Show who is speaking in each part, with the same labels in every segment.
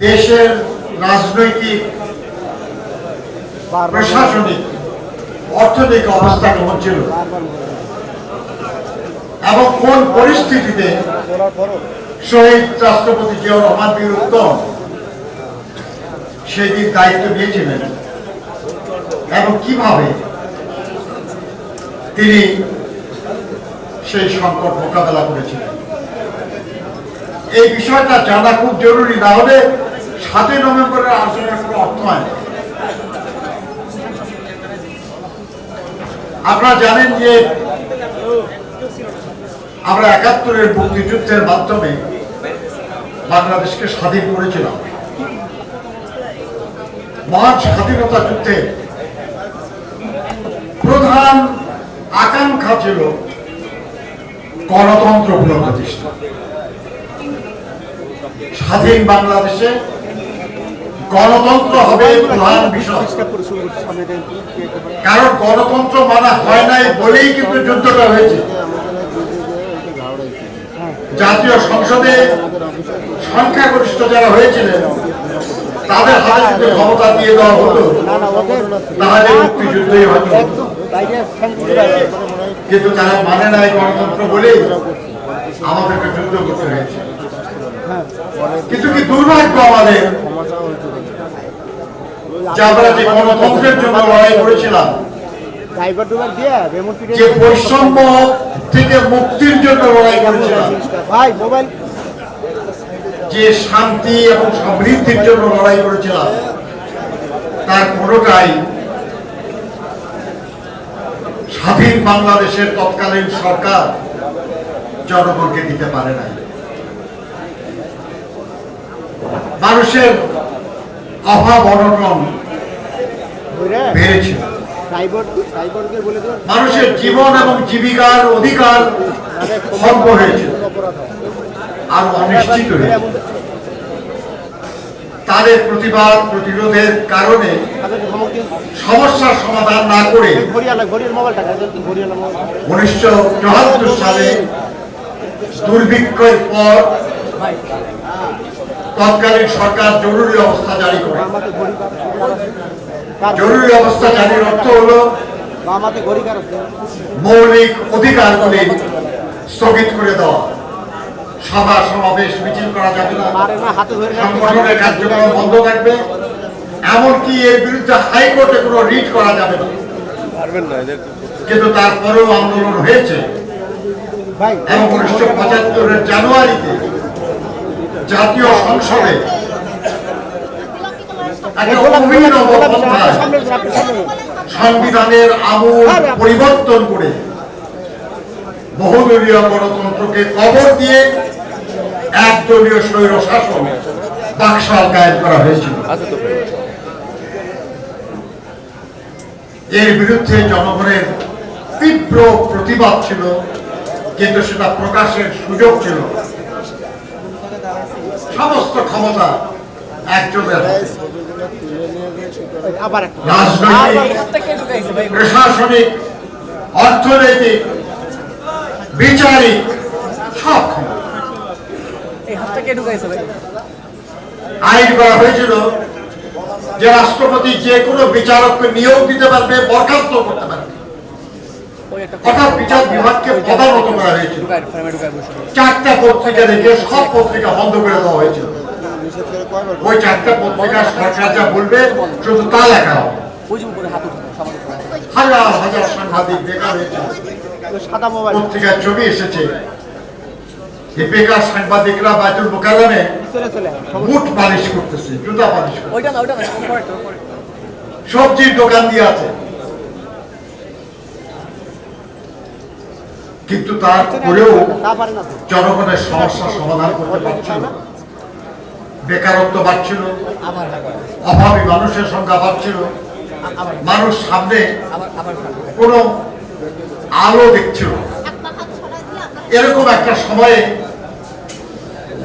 Speaker 1: দেশের রাজনৈতিক প্রশাসনিক অর্থনৈতিক অবস্থা কেমন ছিল? এবং কোন পরিস্থিতিতে শহীদ রাষ্ট্রপতি জিয়াউর রহমান বীর উত্তম সেই দিন দায়িত্ব নিয়েছিলেন এবং কীভাবে তিনি সেই সংকট মোকাবেলা করেছিলেন? এই বিষয়টা জানা খুব জরুরি না হলে সাতই নভেম্বরের আলোচনার কোনো অর্থ হয় আপনারা জানেন যে আমরা একাত্তরের মুক্তিযুদ্ধের মাধ্যমে বাংলাদেশকে স্বাধীন করেছিলাম। মহান স্বাধীনতা যুদ্ধে প্রধান আকাঙ্ক্ষা ছিল গণতন্ত্র পুনঃপ্রতিষ্ঠা। স্বাধীন বাংলাদেশে গণতন্ত্র হবে প্রধান বিষয়। কারণ গণতন্ত্র মানা হয় নাই বলেই কিন্তু যুদ্ধটা হয়েছে। জাতীয় সংসদে সংখ্যাগরিষ্ঠ যারা হয়েছিলেন, তাদের হাতে যদি ক্ষমতা দিয়ে দেওয়া হতো। তাহলে মুক্তিযুদ্ধই হতো। কিন্তু তারা মানে নাই গণতন্ত্র বলেই আমাদেরকে যুদ্ধ করতে হয়েছে। কিন্তু কি দুর্ভাগ্য আমাদের? যে আমরা যে গণতন্ত্রের জন্য লড়াই করেছিলাম
Speaker 2: ড্রাইভার ডুবার দিয়ে রেমোট পিটে
Speaker 1: যে বৈষম্য থেকে মুক্তির জন্য লড়াই করেছিলাম। যে শান্তি এবং সমৃদ্ধির জন্য লড়াই করেছিলাম তার কোনোটাই স্বাধীন বাংলাদেশের তৎকালীন সরকার জনগণকে দিতে পারে নাই। মানুষের অভাব অনটন
Speaker 2: দেবেন
Speaker 1: মানুষের জীবন এবং জীবিকার অধিকার ভঙ্গ হয়েছিল
Speaker 2: অপরাধ হয়
Speaker 1: আর অনিশ্চিত হয়েছিল তাদের প্রতিবাদ প্রতিরোধের কারণে সমস্যার সমাধান না করে উনিশশো চুয়াত্তর সালে দুর্ভিক্ষের পর তৎকালীন সরকার জরুরি অবস্থা জারি করে। জরুরি অবস্থা জারির অর্থ হলো মৌলিক অধিকারগুলি স্থগিত করে দেওয়া। সভা, সমাবেশ, মিছিল করা যাবে না। সংগঠনের কার্যক্রম বন্ধ থাকবে। এমনকি এর বিরুদ্ধে হাইকোর্টে কোনো রিট করা যাবে না। কিন্তু তারপরেও আন্দোলন হয়েছে। এবং উনিশশো পঁচাত্তরের জানুয়ারিতে জাতীয় সংসদে সংবিধানের আমূল পরিবর্তন করে বহুদলীয় গণতন্ত্রকে কবর দিয়ে একদলীয় স্বৈর শাসন বাকশাল কায়েম করা হয়েছিল এর বিরুদ্ধে জনগণের তীব্র প্রতিবাদ ছিল, কিন্তু সেটা প্রকাশের সুযোগ ছিল। সমস্ত ক্ষমতা একজনের রাজনৈতিক প্রশাসনিক অর্থনৈতিক বিচারিক সব আইন করা হয়েছিল যে রাষ্ট্রপতি যে কোনো বিচারককে নিয়োগ দিতে পারবে বরখাস্ত করতে পারবে। অর্থাৎ বিচার বিভাগকে পদানত করা হয়েছিল। চারটা পত্রিকা দেখে সব পত্রিকা বন্ধ করে দেওয়া হয়েছিল। ওই চারটা পত্রিকা সরকার যা বলবে শুধু তা লেখা হবে। হাজার হাজার সাংবাদিক বেকার
Speaker 2: মোবাইল।
Speaker 1: পত্রিকার ছবি এসেছে। বেকার সাংবাদিকরা বাইতুল মোকালামে
Speaker 2: চলে চলে।
Speaker 1: বুট পালিশ করতেছে জুতা পালিশ সবজির দোকান দিয়ে আছে। কিন্তু তারপরেও
Speaker 2: তা পারে না তো।
Speaker 1: জনগণের সমস্যা সমাধান করতে পারছিল না বেকারত্ব বাড়ছিল অভাবী মানুষের সংখ্যা বাড়ছিল মানুষ সামনে কোনো আলো দেখছিল এরকম একটা সময়ে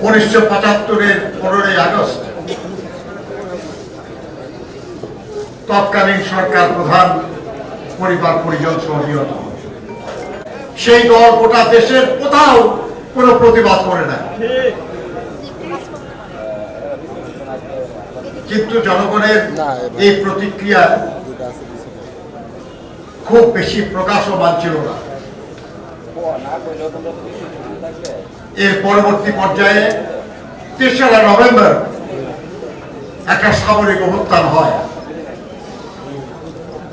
Speaker 1: উনিশশো পঁচাত্তরের পনেরোই আগস্ট তৎকালীন সরকার প্রধান পরিবার পরিজন সহ নিহত হন। সেই দল গোটা দেশের কোথাও কোনো প্রতিবাদ করে না। কিন্তু জনগণের এই প্রতিক্রিয়া খুব বেশি প্রকাশমান ছিল না। এর পরবর্তী পর্যায়ে তেসরা নভেম্বর একটা সামরিক অভ্যুত্থান হয়।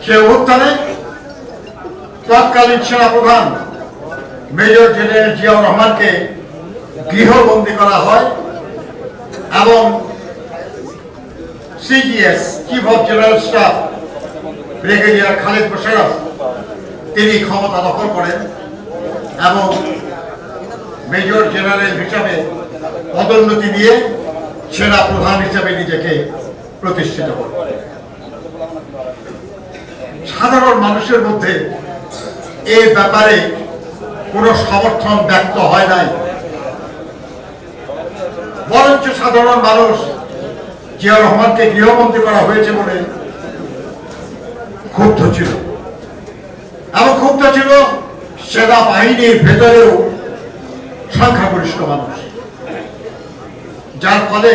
Speaker 1: সে অভ্যুত্থানে তৎকালীন সেনাপ্রধান মেজর জেনারেল জিয়াউর রহমানকে গৃহবন্দী করা হয় এবং CGS chief of general staff brigadier Khaled Mosharraf তিনি ক্ষমতা দখল করেন এবং মেজর জেনারেল হিসাবে পদোন্নতি দিয়ে সেনা প্রধান হিসাবে নিজেকে প্রতিষ্ঠিত করেন। সাধারণ মানুষের মধ্যে এই ব্যাপারে কোনো সমর্থন ব্যক্ত হয় নাই। বরঞ্চ সাধারণ মানুষ জিয়াউর রহমানকে গৃহবন্দী করা হয়েছে বলে ক্ষুব্ধ ছিল। এবং ক্ষুব্ধ ছিল সেনা বাহিনীর ভেতরেও সংখ্যাগরিষ্ঠ মানুষ। যার ফলে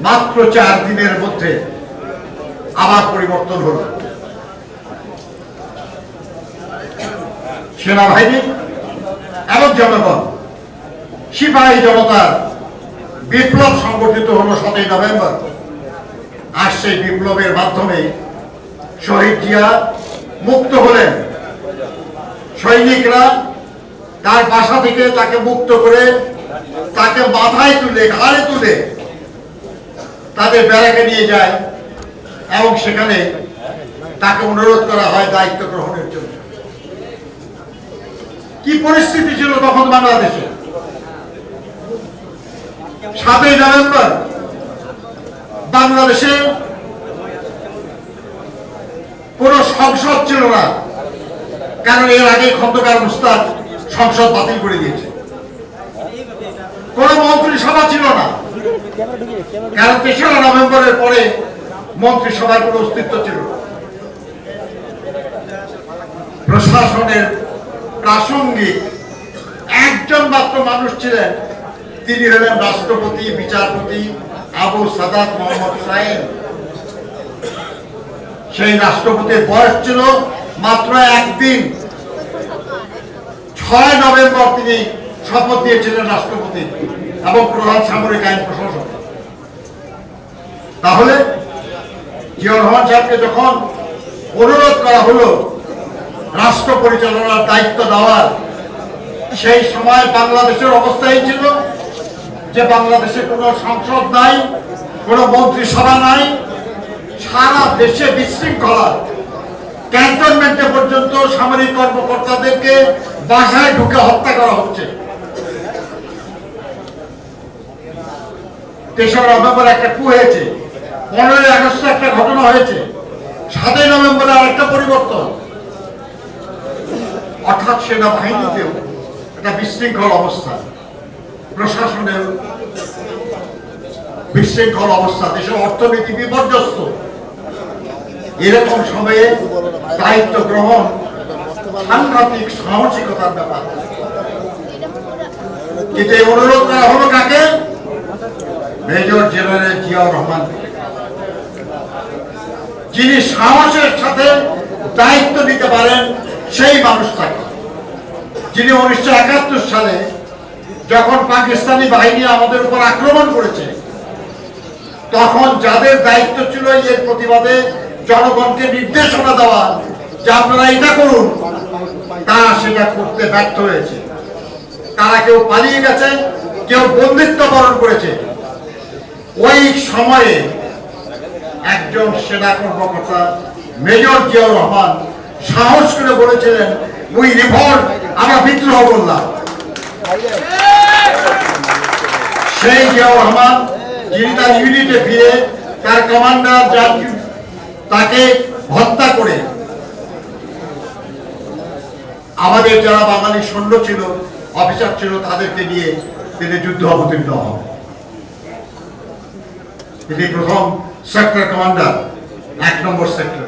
Speaker 1: মাত্র চার দিনের মধ্যে আবার পরিবর্তন হলো। সেনাবাহিনী এবং জনগণ, সিপাহী জনতার বিপ্লব সংগঠিত হলো সাতই নভেম্বর। আর সেই বিপ্লবের মাধ্যমে শহীদ জিয়া মুক্ত হলেন। সৈনিকরা তার বাসা থেকে তাকে মুক্ত করে তাকে মাথায় তুলে, ঘাড়ে তুলে তাদের ব্যারাকে নিয়ে যায় এবং সেখানে তাকে অনুরোধ করা হয় দায়িত্ব গ্রহণের জন্য। কি পরিস্থিতি ছিল তখন বাংলাদেশে? সাতই নভেম্বর, বাংলাদেশে কোন সংসদ ছিল না। কারণ এর আগে খন্দকার মুস্তাক সংসদ বাতিল করে দিয়েছে? কোন মন্ত্রিসভা ছিল না। কারণ তেসরা নভেম্বরের পরে মন্ত্রিসভার কোনো অস্তিত্ব ছিল। প্রশাসনের প্রাসঙ্গিক। একজন মাত্র মানুষ ছিলেন। তিনি হলেন রাষ্ট্রপতি, বিচারপতি আবু সাদাত মোহাম্মদ সাহেব সেই রাষ্ট্রপতির বয়স ছিল মাত্র একদিন। ছয় নভেম্বর তিনি শপথ নিয়েছিলেন রাষ্ট্রপতি এবং প্রধান সামরিক আইন প্রশাসক। তাহলে জিয়াউর রহমান সাহেবকে যখন অনুরোধ করা হলো রাষ্ট্র পরিচালনার দায়িত্ব দেওয়ার সেই সময় বাংলাদেশের অবস্থাই ছিল যে বাংলাদেশে কোনো সংসদ নাই, কোনো মন্ত্রিসভা নাই, সারা দেশে বিশৃঙ্খলা। ক্যান্টনমেন্টে পর্যন্ত সামরিক কর্মকর্তাদেরকে বাসায় ঢুকে হত্যা করা হচ্ছে। তেসরা নভেম্বর একটা কু হয়েছে। পনেরোই আগস্ট একটা ঘটনা হয়েছে। সাতই নভেম্বরে আরেকটা পরিবর্তন। অর্থাৎ সেনাবাহিনীতেও একটা বিশৃঙ্খল অবস্থা। প্রশাসনের বিশৃঙ্খল অবস্থা। দেশের অর্থনীতি বিপর্যস্ত। এরকম সময়ে দায়িত্ব গ্রহণ সাংঘাতিক সাহসিকতার ব্যাপার। কিন্তু এই অনুরোধ করা হলো কাকে? Major general Ziaur Rahman. যিনি সাহসের সাথে দায়িত্ব নিতে পারেন সেই মানুষটাকে যিনি উনিশশো একাত্তর সালে যখন পাকিস্তানি বাহিনী আমাদের উপর আক্রমণ করেছে, তখন যাদের দায়িত্ব ছিল এর প্রতিবাদে জনগণকে নির্দেশনা দেওয়া যে আপনারা এটা করুন, তারা সেটা করতে ব্যর্থ হয়েছে। তারা কেউ পালিয়ে গেছে, কেউ বন্দিত্ব বরণ করেছে। ওই সময়ে একজন সেনা কর্মকর্তা, মেজর জিয়াউর রহমান সাহস করে বলেছিলেন উই রিভল্ট আমরা বিদ্রোহ করলাম। সেই জিয়াউর রহমান, যিনি তার ইউনিটে ফিরে, তার কমান্ডার যার তাকে হত্যা করে আমাদের যারা বাঙালি সৈন্য ছিল অফিসার ছিল, তাদেরকে নিয়ে তিনি যুদ্ধ অবতীর্ণ হন। তিনি প্রথম সেক্টর কমান্ডার এক নম্বর সেক্টরে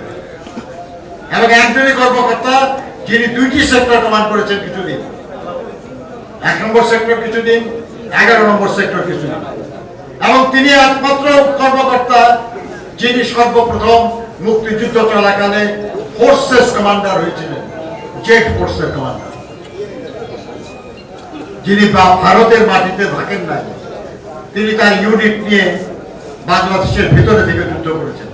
Speaker 1: এবং একজনই কর্মকর্তা যিনি দুইটি সেক্টর কমান্ড করেছেন কিছুদিন। এক নম্বর সেক্টর কিছুদিন, এগারো নম্বর সেক্টর কিছুদিন। এবং তিনি একমাত্র কর্মকর্তা যিনি সর্বপ্রথম মুক্তিযুদ্ধ চলাকালে ফোর্সেস কমান্ডার হয়েছিলেন জেট ফোর্সের কমান্ডার যিনি ভারতের মাটিতে থাকেন না তিনি তার ইউনিট নিয়ে বাংলাদেশের ভিতরে থেকে যুদ্ধ করেছেন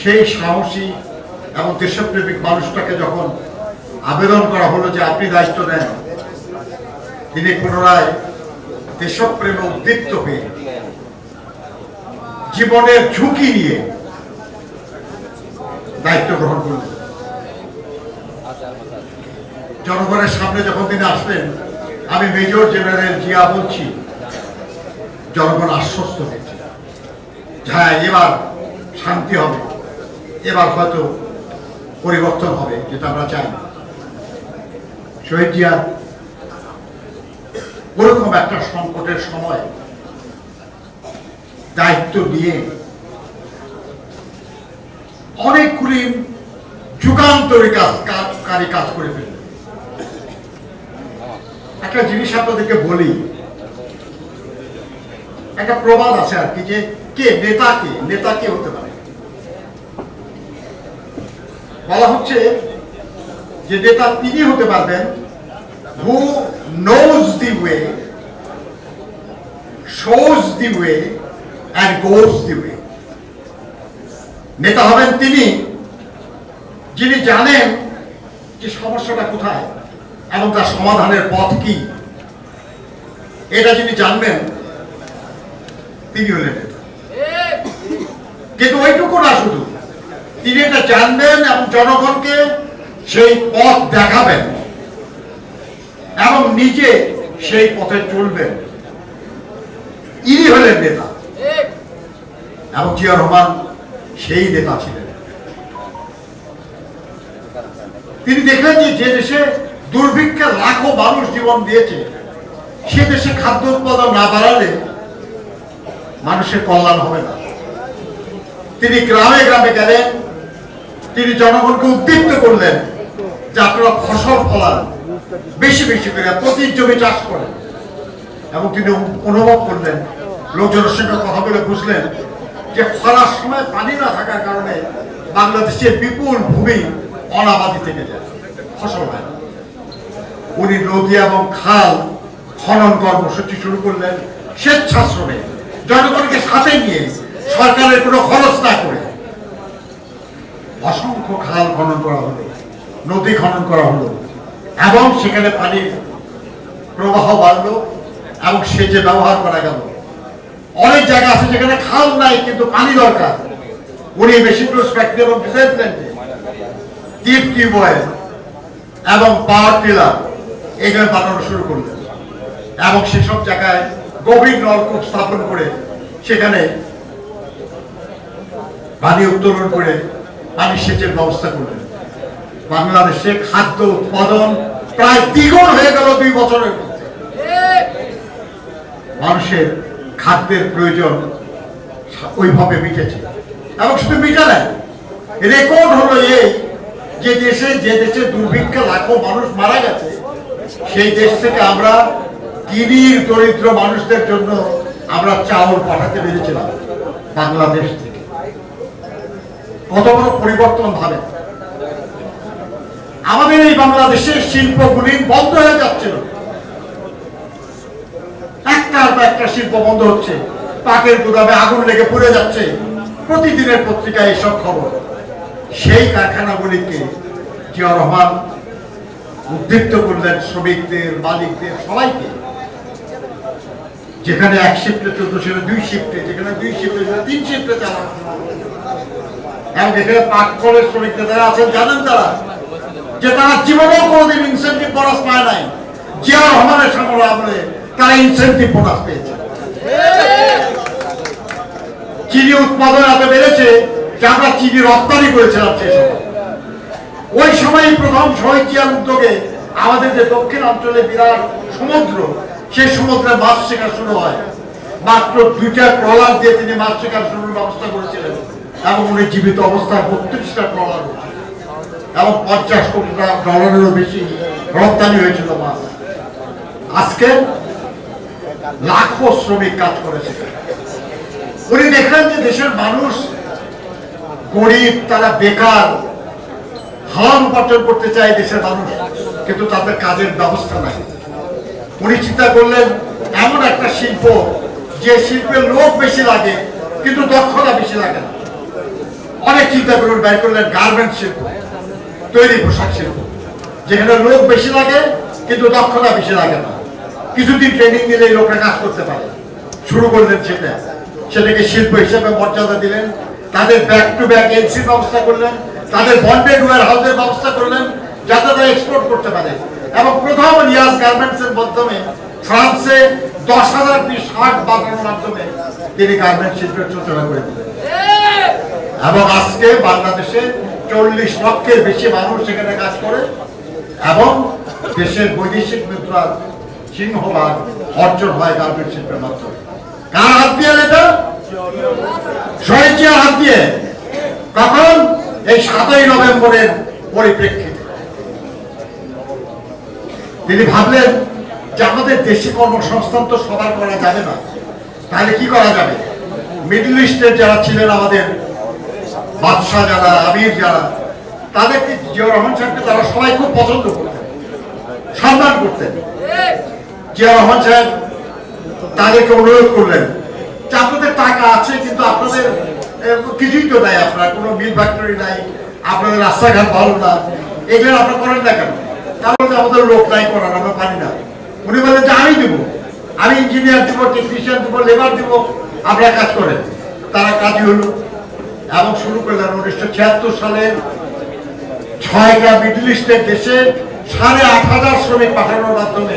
Speaker 1: সেই সাহসী এবং দেশপ্রেমিক মানুষটাকে যখন আবেদন করা হলো যে আপনি দায়িত্ব নেন তিনি পুনরায় দেশপ্রেমে উদ্দীপ্ত হয়ে জীবনের ঝুঁকি নিয়ে দায়িত্ব গ্রহণ করলেন। জনগণের সামনে যখন তিনি আসলেন, আমি মেজর জেনারেল জিয়া বলছি, জনগণ আশ্বস্ত হয়েছে। হ্যাঁ এবার শান্তি হবে। এবার হয়তো পরিবর্তন হবে, যেটা আমরা চাই। শহীদ জিয়া ওরকম একটা সংকটের সময় দায়িত্ব নিয়ে অনেকগুলি যুগান্তরী কাজ কাজ- কারি কাজ করে ফেললেন একটা জিনিস আপনাদেরকে বলি, একটা প্রবাদ আছে আর কি, যে কে নেতা কে নেতা কে হতে পারে? বলা হচ্ছে যে নেতা তিনি হতে পারবেন who knows the way shows the way and goes the way নেতা হবেন তিনি, যিনি জানেন যে সমস্যাটা কোথায় এবং তার সমাধানের পথ কি। এটা যিনি জানবেন, তিনি হলেন নেতা। কিন্তু ওইটুকু না শুধু। তিনি এটা জানবেন এবং জনগণকে সেই পথ দেখাবেন এবং নিজে সেই পথে চলবেন। ইনি হলেন নেতা। এবং জিয়া রহমান সেই নেতা ছিলেন। তিনি দেখলেন যে দেশে দুর্ভিক্ষে লাখো মানুষ জীবন দিয়েছে, সে দেশে খাদ্য উৎপাদন না বাড়ালে মানুষের কল্যাণ হবে না। তিনি গ্রামে গ্রামে গেলেন তিনি জনগণকে উদ্দীপ্ত করলেন যে আপনারা ফসল ফলান, বেশি বেশি করে প্রতি জমি চাষ করেন। এবং তিনি অনুভব করলেন, লোকজনের সঙ্গে কথা বলে বুঝলেন যে খরার সময় পানি না থাকার কারণে বাংলাদেশের বিপুল ভূমি অনাবাদি থেকে যায়, ফসল হয় উনি নদী এবং খাল খনন কর্মসূচি শুরু করলেন, স্বেচ্ছাশ্রমে। জনগণকে সাথে নিয়ে সরকারের কোনো খরচ না করে অসংখ্য খাল খনন করা হলো, নদী খনন করা হলো, এবং সেখানে পানির প্রবাহ বাড়লো এবং সেচে ব্যবহার করা গেল। অনেক জায়গা আছে যেখানে খাল নাই, কিন্তু পানি দরকার। উনি বেশি ফ্যাক্টরি এবং প্ল্যান্টে ডিপ টিউবওয়েল এবং পাওয়ার টিলার এগুলো বানানো শুরু করলেন। এবং সেসব জায়গায় গভীর নলকূপ স্থাপন করে সেখানে পানি উত্তোলন করে পানি সেচের ব্যবস্থা করলেন বাংলাদেশে খাদ্য উৎপাদন প্রায় দ্বিগুণ হয়ে গেল দুই বছরের মধ্যে। মানুষের খাদ্যের প্রয়োজন ওইভাবে মিটেছে। এবং শুধু মিটে নাই রেকর্ড হলো এই যে দেশে যে দেশে দুর্ভিক্ষে লাখো মানুষ মারা গেছে, সেই দেশ থেকে আমরা গিরির দরিদ্র মানুষদের জন্য আমরা চাউল পাঠাতে পেরেছিলাম। বাংলাদেশ থেকে। কত বড় পরিবর্তন ভাবে। আমাদের এই বাংলাদেশের শিল্পগুলি বন্ধ হয়ে যাচ্ছিল। একটার পর একটা শিল্প বন্ধ হচ্ছে। পাকের গুদামে আগুন লেগে পুড়ে যাচ্ছে। প্রতিদিনের পত্রিকায় এসব খবর। সেই কারখানাগুলিকে জিয়া রহমান উদ্দীপ্ত করলেন শ্রমিকদের, মালিকদের, সবাইকে। যেখানে এক শিফটে চোদ্দ ছিল, দুই শিফটে যেখানে দুই শিফটে তিন শিফটে চালানো। চিনি উৎপাদন এত বেড়েছে, যে আমরা চিনি রপ্তানি করেছিলাম সেই সময়। ওই সময় প্রথম শহীদ জিয়ার উদ্যোগে আমাদের যে দক্ষিণ অঞ্চলে বিরাট সমুদ্র, সেই সমুদ্রে মাছ শিকার শুরু হয়। মাত্র দুইটা ট্রলার দিয়ে তিনি মাছ শেখার শুরুর ব্যবস্থা করেছিলেন। এবং উনি জীবিত অবস্থায় বত্রিশটা ট্রলার এবং পঞ্চাশ কোটি ডলারেরও বেশি রপ্তানি হয়েছিল মাছ আজকে লাখো শ্রমিক কাজ করেছে। উনি দেখলেন যে দেশের মানুষ গরিব, তারা বেকার হাওয়ান উপার্জন করতে চায় দেশের মানুষ, কিন্তু তাদের কাজের ব্যবস্থা নাই। উনি চিন্তা করলেন, এমন একটা শিল্প, যে শিল্পের লোক বেশি লাগে, কিন্তু দক্ষতা বেশি লাগে না। অনেক চিন্তা করে বের করলেন গার্মেন্ট শিল্প, তৈরি পোশাক শিল্প। যেখানে লোক বেশি লাগে, কিন্তু দক্ষতা বেশি লাগে না। কিছুদিন ট্রেনিং দিলে লোকরা কাজ করতে পারে। শুরু করলেন সেটা। সেটাকে শিল্প হিসেবে মর্যাদা দিলেন। তাদের ব্যাক টু ব্যাক এলসির ব্যবস্থা করলেন। তাদের বন্ডেড ওয়ার হাউসের ব্যবস্থা করলেন, যাতে তারা এক্সপোর্ট করতে পারে। এবং প্রথম রিয়াজ গার্মেন্টস এর মাধ্যমে ফ্রান্সে দশ হাজার পিস শার্ট বানানোর মাধ্যমে তিনি গার্মেন্ট শিল্পের সূচনা করে দিলেন। এবং আজকে বাংলাদেশে চল্লিশ লক্ষের বেশি মানুষ সেখানে কাজ করে এবং দেশের বৈদেশিক মুদ্রার সিংহভাগ অর্জন হয় গার্মেন্ট শিল্পের মাধ্যমে। কার হাত দিয়ে এটা হাত দিয়ে। কখন? এই সাতই নভেম্বরের পরিপ্রেক্ষিতে। তিনি ভাবলেন যে আমাদের দেশি কর্মসংস্থান তো সবার করা যাবে না। তাহলে কি করা যাবে? মিডল ইস্টের যারা ছিলেন আমাদের বাদশাহ যারা, আমির যারা তাদেরকে জিয়া রহমান সাহেবকে তারা সবাই খুব পছন্দ করতেন, সম্মান করতেন? জিয়া রহমান সাহেব তাদেরকে অনুরোধ করলেন, যে আপনাদের টাকা আছে, কিন্তু আপনাদের কিছুই তো নাই আপনার, কোনো মিল ফ্যাক্টরি নাই, আপনাদের রাস্তাঘাট ভালো না, এগুলো আপনার করেন না কেন? তারপরে আমাদের লোক নাই করার, আমরা পারি না। উনি বলেন যে আমি দেবো, আমি ইঞ্জিনিয়ার দেবো টেকনিশিয়ান দিব লেবার দেবো, আপনারা কাজ করেন। তারা কাজই হলো এবং শুরু করলেন উনিশশো ছিয়াত্তর সালের ছয়টা মিডল ইস্টের দেশে সাড়ে আট হাজার শ্রমিক পাঠানোর মাধ্যমে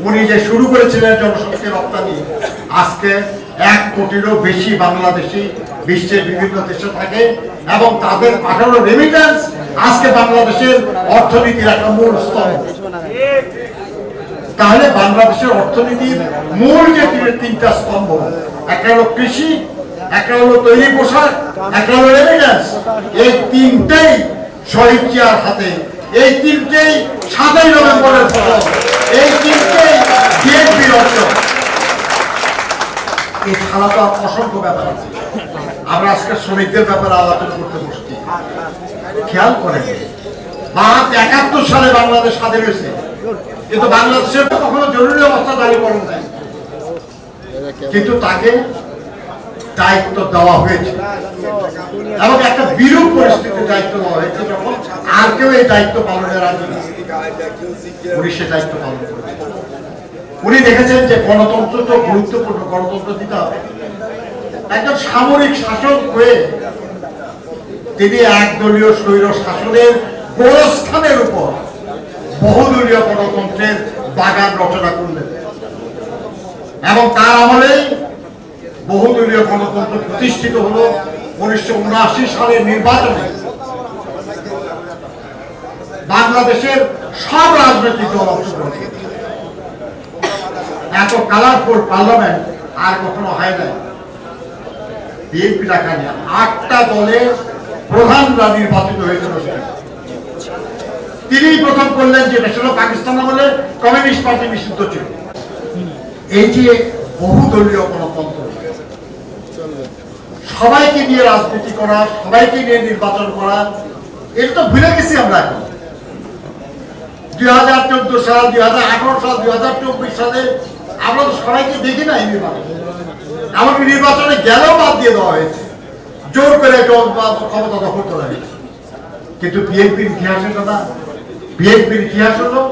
Speaker 1: উনি যে শুরু করেছিলেন জনশক্তি রপ্তানি, আজকে এক কোটিরও বেশি বাংলাদেশি বিশ্বের বিভিন্ন দেশে থাকে এবং তাদের পাঠানো রেমিটেন্স আজকে বাংলাদেশের অর্থনীতির একটা মূল স্তম্ভ। তাহলে বাংলাদেশের অর্থনীতির মূল যে তিন- তিনটা স্তম্ভ একটা হলো কৃষি একটা হলো তৈরি পোশাক একটা হলো রেমিটেন্স এই তিনটেই শহীদ জিয়ার হাতে। এই তিনটেই সাতই নভেম্বরের ফসল এই তিনটেই বিএনপির অর্জন এছাড়া তো অসংখ্য ব্যাপার আছে। আমরা আজকে শ্রমিকদের ব্যাপারে আলোচনা করতে বসছি। খেয়াল করেন বাদ একাত্তর সালে বাংলাদেশ স্বাধীন হয়েছে। কিন্তু বাংলাদেশের কখনো জরুরি অবস্থা দাঁড়িয়ে করেন নাই কিন্তু তাকে দায়িত্ব দেওয়া হয়েছে। এবং একটা বিরূপ পরিস্থিতির দায়িত্ব দেওয়া হয়েছে যখন আর কেউ এই দায়িত্ব পালনের। উনি সে দায়িত্ব পালন করেছেন। উনি দেখেছেন যে গণতন্ত্র তো গুরুত্বপূর্ণ, গণতন্ত্র দিতে হবে। একজন সামরিক শাসক হয়ে তিনি একদলীয় স্বৈর শাসনের গোরস্থানের উপর বহুদলীয় গণতন্ত্রের বাগান রচনা করলেন। এবং তার আমলেই বহুদলীয় গণতন্ত্র প্রতিষ্ঠিত হলো উনিশশো উনআশি সালের নির্বাচনে। বাংলাদেশের সব রাজনৈতিক দল অংশগ্রহণ এত কালারফুল পার্লামেন্ট আর কখনো হয় নাই। বিএনপি টাকা নিয়ে আটটা দলের প্রধানরা নির্বাচিত হয়েছিল। তিনিই প্রথম করলেন যে ছিল পাকিস্তান আমলে কমিউনিস্ট পার্টি নিষিদ্ধ ছিল। এই যে বহুদলীয় গণতন্ত্র সবাইকে নিয়ে রাজনীতি করা, সবাইকে নিয়ে নির্বাচন করা, এটা তো ভুলে গেছি আমরা এখন। দুই হাজার চোদ্দ সাল, দুই হাজার আঠারো সাল, দুই হাজার চব্বিশ সালে আমরা তো সবাইকে দেখি নির্বাচন। নির্বাচনে গেলেও বাদ দিয়ে দেওয়া হয়েছে। জোর করে ক্ষমতা দখল করা হয়েছে। কিন্তু বিএনপির ইতিহাস এটা না। বিএনপির ইতিহাস হলো,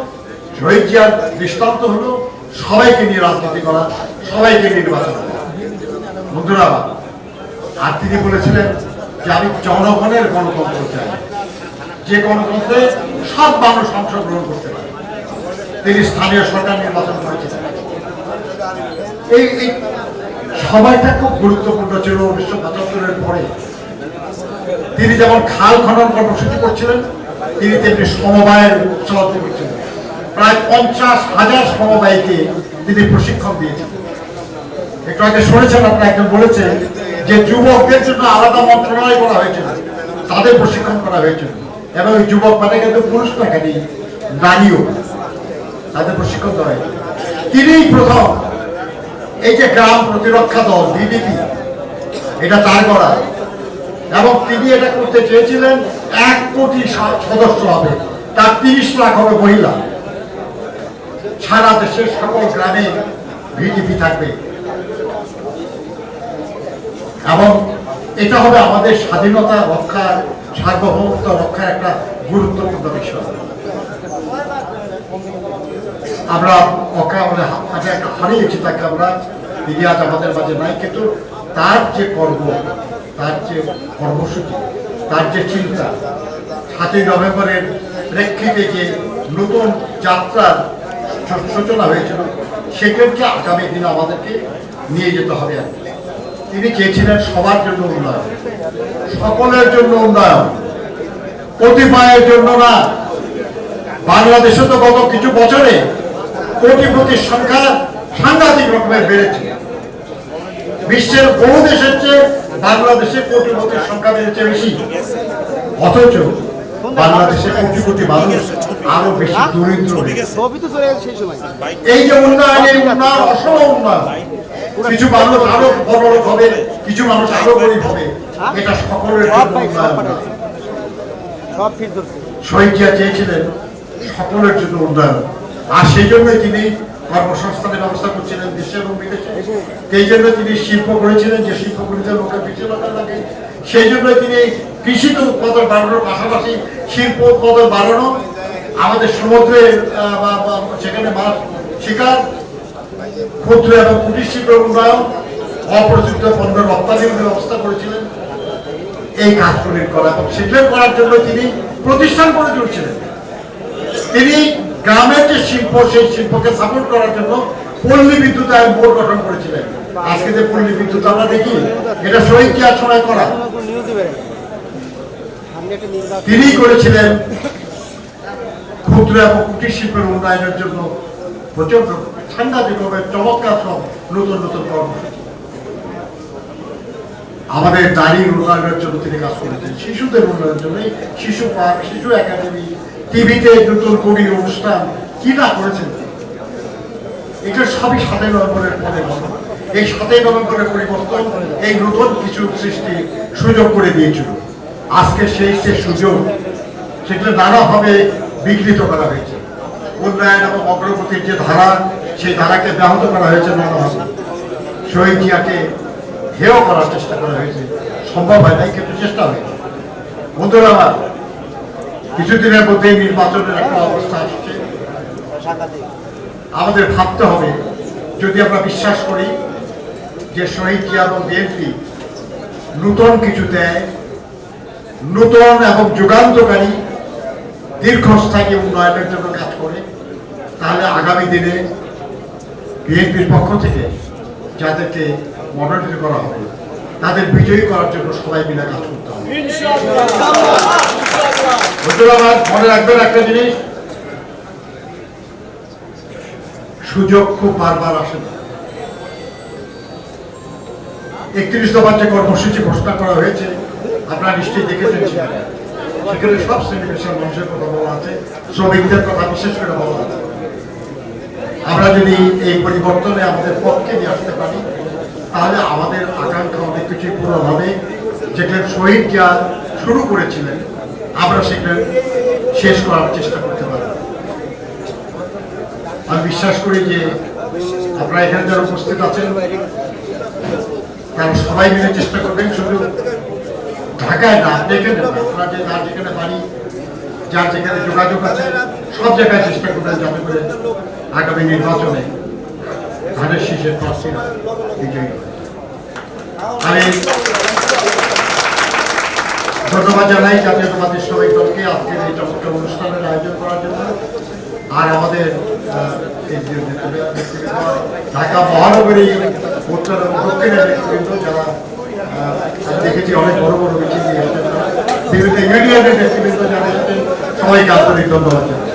Speaker 1: শহীদ জিয়ার দৃষ্টান্ত হলো সবাইকে নিয়ে রাজনীতি করা, সবাইকে নির্বাচন করা। বন্ধুরা আর তিনি বলেছিলেন যে আমি জনগণের গণতন্ত্র চাই। যে গণতন্ত্রে সব মানুষ অংশগ্রহণ করতে পারে। তিনি স্থানীয় সরকার নির্বাচন করেছিলেন এই সময়টা খুব গুরুত্বপূর্ণ ছিল উনিশশো পঁচাত্তরের পরে। তিনি যেমন খাল খনন কর্মসূচি করছিলেন, তিনি তেমনি সমবায়ের চলাচল করছিলেন। প্রায় পঞ্চাশ হাজার সমবায়কে তিনি প্রশিক্ষণ দিয়েছেন একটু আগে শুনেছেন, আপনার একজন বলেছেন যে যুবকদের জন্য আলাদা মন্ত্রণালয় করা হয়েছিল, তাদের প্রশিক্ষণ করা হয়েছিল। এবং ওই যুবক মানে কিন্তু পুরুষ থাকেনি নারীও। তাদের প্রশিক্ষণ দেওয়া হয়েছিল। তিনিই প্রথম এই যে গ্রাম প্রতিরক্ষা দল বিডিপি এটা তার করা এবং তিনি এটা করতে চেয়েছিলেন, এক কোটি সদস্য হবে, তার তিরিশ লাখ হবে মহিলা। সারা দেশের সকল গ্রামে ভিডিপি থাকবে। এবং এটা হবে আমাদের স্বাধীনতা রক্ষার সার্বভৌমত্ব রক্ষার একটা গুরুত্বপূর্ণ বিষয় আমরা ওকে আগে একটা হারিয়েছি তাকে আমরা তিনি আজ আমাদের মাঝে নাই, কিন্তু তার যে কর্ম, তার যে কর্মসূচি, তার যে চিন্তা, সাতই নভেম্বরের প্রেক্ষিতে যে নতুন যাত্রার সূচনা হয়েছিল সেটাকে আগামী দিনে আমাদেরকে নিয়ে যেতে হবে আর কি। তিনি চেয়েছিলেন সবার জন্য উন্নয়ন। সকলের জন্য উন্নয়ন। কতিপয়ের জন্য না। বাংলাদেশে তো গত কিছু বছরে কোটিপতির সংখ্যা সাংঘাতিক রকমের বেড়েছে। বিশ্বের বহু দেশের চেয়ে বাংলাদেশে কোটিপতির সংখ্যা বেড়েছে বেশি। অথচ বাংলাদেশে কোটি কোটি মানুষ আরও বেশি দরিদ্র এই যে উন্নয়ন উন্নয়ন, অসম উন্নয়ন কিছু মানুষ আরও বড় হবে কিছু মানুষ আরও গরিব হবে। এটা সকলের শহীদ জিয়া চেয়েছিলেন সকলের জন্য উন্নয়ন। আর সেই জন্যই তিনি কর্মসংস্থানের ব্যবস্থা করছিলেন দেশে এবং বিদেশে। সেই জন্য তিনি শিল্প করেছিলেন যে শিল্পগুলিতে লোকের লোকের লাগে। সেই জন্য তিনি কৃষিতে উৎপাদন বাড়ানোর পাশাপাশি শিল্প উৎপাদন বাড়ানো আমাদের সমুদ্রে সেখানে মাছ শিকার ক্ষুদ্র এবং কুটির শিল্পের উন্নয়ন অপ্রচলিত পণ্য রপ্তানির ব্যবস্থা করেছিলেন। এই কাজগুলি করা এবং সেটা করার জন্য তিনি প্রতিষ্ঠান করে তুলছিলেন। তিনি গ্রামের যে শিল্প, সেই শিল্পকে সাপোর্ট করার জন্য পল্লী বিদ্যুৎ আইন বোর্ড গঠন করেছিলেন। আজকে যে পল্লী বিদ্যুৎ, আমরা দেখি, এটা শহীদ জিয়ার সময় করা। তিনি করেছিলেন ক্ষুদ্র এবং কুটির শিল্পের উন্নয়নের জন্য প্রচণ্ড সাংঘাতিকভাবে চমৎকার সব নতুন নতুন কর্মসূচি আমাদের নারীর উন্নয়নের জন্য তিনি কাজ করেছেন। শিশুদের উন্নয়নের জন্য শিশু পার্ক শিশু একাডেমি, টিভিতে নতুন কবির অনুষ্ঠান, কি না করেছেন এটা সবই সাতই নভেম্বরের পরে। এই সাতই নভেম্বরের পরিবর্তন এই নতুন কিছু সৃষ্টি সুযোগ করে দিয়েছিল। আজকে সেই যে সুযোগ সেগুলো নানাভাবে বিকৃত করা হয়েছে। উন্নয়ন এবং অগ্রগতির যে ধারা সেই ধারাকে ব্যাহত করা হয়েছে নানাভাবে শহীদ জিয়াকে হেয় করার চেষ্টা করা হয়েছে। সম্ভব হয় নাই, কিন্তু চেষ্টা হয়েছে বন্ধুরা, আমার কিছুদিনের মধ্যেই নির্বাচনের একটা অবস্থা আসছে। আমাদের ভাবতে হবে, যদি আমরা বিশ্বাস করি যে শহীদ জিয়া এবং বিএনপি নূতন কিছু দেয়, নূতন এবং যুগান্তকারী দীর্ঘস্থায়ী উন্নয়নের জন্য কাজ করে, তাহলে আগামী দিনে বিএনপির পক্ষ থেকে যাদেরকে মনোনীত করা হবে, তাদের বিজয়ী করার জন্য সবাই মিলে কাজ করতে হবে। আমার মনে রাখবেন একটা জিনিস, সুযোগ খুব বারবার আসে না। একত্রিশ দফার যে কর্মসূচি ঘোষণা করা হয়েছে, আপনারা নিশ্চয়ই দেখেছেন সেখানে। সব শ্রেণি মানুষের কথা বলা আছে, শ্রমিকদের কথা বিশেষ করে বলা আছে। আমরা যদি এই পরিবর্তনে আমাদের পক্ষে নিয়ে আসতে পারি তাহলে আমাদের আকাঙ্ক্ষা অনেক কিছুই পূরণ হবে। যেখানে শহীদ যা শুরু করেছিলেন আমরা সেখানে শেষ করার চেষ্টা করতে পারি আমি বিশ্বাস করি যে আপনারা এখানে যারা উপস্থিত আছেন তারা সবাই মিলে চেষ্টা করবেন শুধু ঢাকায় না আপনি এখানে না, আপনারা যে যার যেখানে বাড়ি যার যেখানে যোগাযোগ আছে সব জায়গায় চেষ্টা করবেন যাতে করে আগামী নির্বাচনে ধানের শীষের প্রার্থীরা বিজয়ী আমি ধন্যবাদ জানাই জাতীয়তাবাদী শ্রমিক দলকে আজকের এই চমৎকার অনুষ্ঠানের আয়োজন করার জন্য। আর আমাদের ঢাকা মহানগরী উত্তর দক্ষিণের নেতৃবৃন্দ যারা দেখেছি অনেক বড় বড় মিছিল নিয়ে এসেছেন বিভিন্ন ইউনিয়নের নেতৃবৃন্দ যারা এসেছেন, সবাইকে আন্তরিক ধন্যবাদ জানাই।